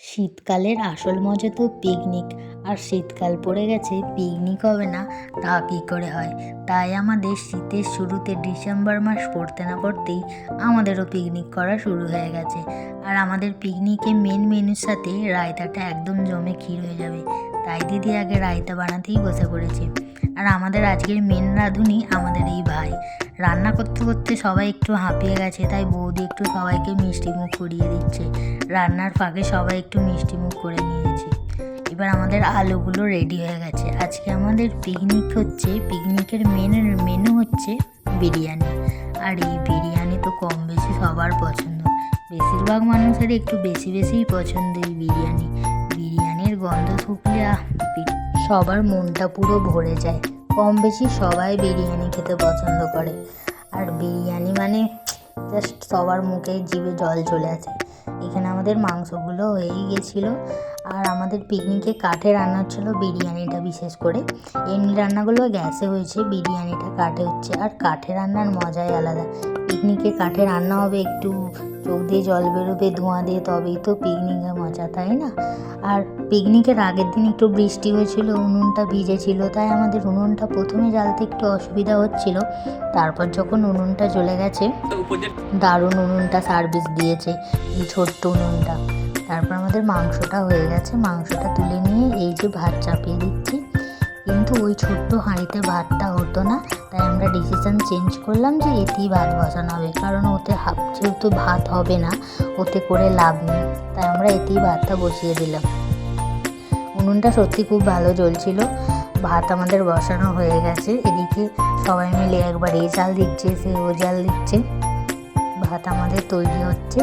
শীতকালের আসল মজা তো পিকনিক আর শীতকাল পড়ে গেছে পিকনিক হবে না, তা কী করে হয়? তাই আমাদের শীতের শুরুতে ডিসেম্বর মাস পড়তে না পড়তেই আমাদেরও পিকনিক করা শুরু হয়ে গেছে। আর আমাদের পিকনিকে মেন মেনুর সাথে রায়তাটা একদম জমে ক্ষীর হয়ে যাবে। তাই দিদি আগে রায়তা বানাতেই বসে পড়েছে। আর আমাদের আজকের মেন রাঁধুনি আমাদের এই ভাই। রান্না করতে করতে সবাই একটু হাঁপিয়ে গেছে, তাই বৌদি একটু সবাইকে মিষ্টি মুখ করিয়ে দিচ্ছে। রান্নার ফাঁকে সবাই একটু মিষ্টি মুখ করে নিয়েছে। এবার আমাদের আলুগুলো রেডি হয়ে গেছে। আজকে আমাদের পিকনিক হচ্ছে পিকনিকের মেন মেনু হচ্ছে বিরিয়ানি। আর এই বিরিয়ানি তো কম বেশি সবার পছন্দ। বেশিরভাগ মানুষের একটু বেশি বেশিই পছন্দ এই বিরিয়ানি। বিরিয়ানির গন্ধ শুকলে সবার মনটা পুরো ভরে যায়। কম বেশি সবাই বিরিয়ানি খেতে পছন্দ করে। আর বিরিয়ানি মানে জাস্ট সবার মুখে জিভে জল চলে আসে। এখানে আমাদের মাংসগুলো হয়েই গেছিল। আর আমাদের পিকনিকে কাঠে রান্না হচ্ছিল বিরিয়ানিটা বিশেষ করে। এমনি রান্নাগুলো গ্যাসে হয়েছে, বিরিয়ানিটা কাঠে হচ্ছে। আর কাঠে রান্নার মজাই আলাদা। পিকনিকে কাঠে রান্না হবে একটু চোখ দিয়ে জল বেরোবে, ধোঁয়া দিয়ে তবেই তো পিকনিকের মজা, তাই না? আর পিকনিকের আগের দিন একটু বৃষ্টি হয়েছিল, উনুনটা ভিজেছিল, তাই আমাদের উনুনটা প্রথমে জ্বালতে একটু অসুবিধা হচ্ছিল। তারপর যখন উনুনটা চলে গেছে, দারুণ উনুনটা সার্ভিস দিয়েছে, এই ছোট্ট উনুনটা। তারপর আমাদের মাংসটা হয়ে গেছে, মাংসটা তুলে নিয়ে এই যে ভাত চাপিয়ে দিচ্ছি। কিন্তু ওই ছোট্ট হাঁড়িতে ভাতটা হতো না, তাই আমরা ডিসিশন চেঞ্জ করলাম যে এতেই ভাত বসানো হবে, কারণ ওতে হাফ যেহেতু ভাত হবে না, ওতে করে লাভ নেই, তাই আমরা এতেই ভাতটা বসিয়ে দিলাম। উনুনটা সত্যি খুব ভালো জ্বলছিল, ভাত আমাদের বসানো হয়ে গেছে, এদিকে সবাই মিলে একবার এই জাল দিচ্ছে সে ও জাল দিচ্ছে, ভাত আমাদের তৈরি হচ্ছে,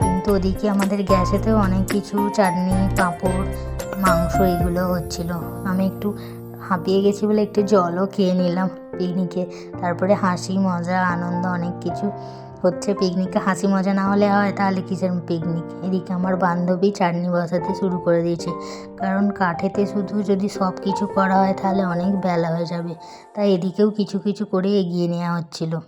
কিন্তু ওদিকে আমাদের গ্যাসেতেও অনেক কিছু, চাটনি, পাঁপড়, মাংস এগুলো হচ্ছিল। আমি একটু হাঁপিয়ে গেছি বলে একটু জলও খেয়ে নিলাম পিকনিকে। তারপরে হাসি, মজা, আনন্দ অনেক কিছু হচ্ছে। পিকনিকে হাসি, মজা না হলে হয়, তাহলে কিসের পিকনিক? এদিকে আমার বান্ধবী চাটনি বসাতে শুরু করে দিয়েছে। কারণ কাঠেতে শুধু যদি সব কিছু করা হয়, তাহলে অনেক বেলা হয়ে যাবে। তাই এদিকেও কিছু কিছু করে এগিয়ে নেওয়া হচ্ছিল।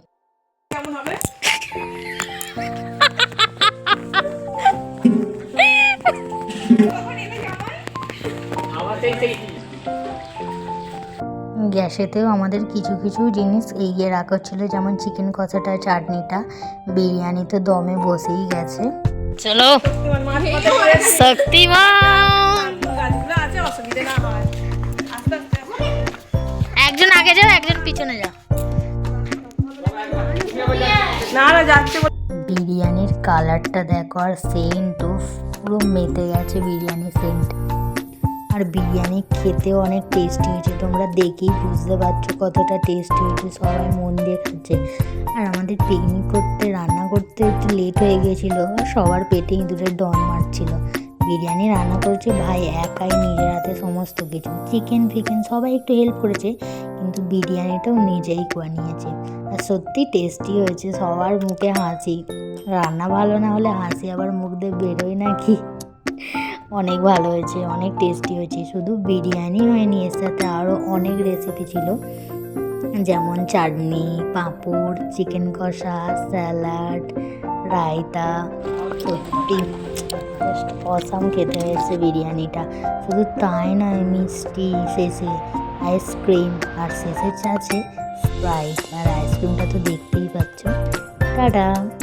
গ্যাসেতেও আমাদের কিছু কিছু জিনিস এগিয়ে রাখা ছিল যেমন চিকেন কষাটা চাটনিটা বিরিয়ানি তো দমে বসেই গেছে। চলো। শক্তিমান। একজন আগে যাও একজন পিছনে যাও। বিরিয়ানির কালারটা দেখো আর সেন্টও পুরো মেতে গেছে বিরিয়ানি সেন্ট আর বিরিয়ানি খেতেও অনেক টেস্টি হয়েছে। তোমরা দেখেই বুঝতে পারছ কতটা টেস্টি হয়েছে, সবাই মন দিয়ে খাচ্ছে। আর আমাদের পিকনিক করতে, রান্না করতে একটু লেট হয়ে গেছিল, সবার পেটে ইঁদুরের ডন মারছিল। বিরিয়ানি রান্না করেছে ভাই একাই, নিজের হাতে সমস্ত কিছু। চিকেন ফিকেন সবাই একটু হেল্প করেছে, কিন্তু বিরিয়ানিটাও নিজেই করে নিয়েছে। আর সত্যি টেস্টি হয়েছে, সবার মুখে হাসি। রান্না ভালো না হলে হাসি, আবার মুখ দিয়ে বেরোয় নাকি? অনেক ভালো হয়েছে, অনেক টেস্টি হয়েছে। শুধু বিরিয়ানি হয়নি, এর সাথে আরও অনেক রেসিপি ছিল। যেমন চাটনি, পাঁপড় চিকেন কষা স্যালাড রায়তা। সত্যি অসাম খেতে হয়েছে বিরিয়ানিটা। শুধু তাই নয়, মিষ্টি, শেষে আইসক্রিম আর শেষে আছে স্প্রাইট আর আইসক্রিমটা তো দেখতেই পাচ্ছ। টাটা!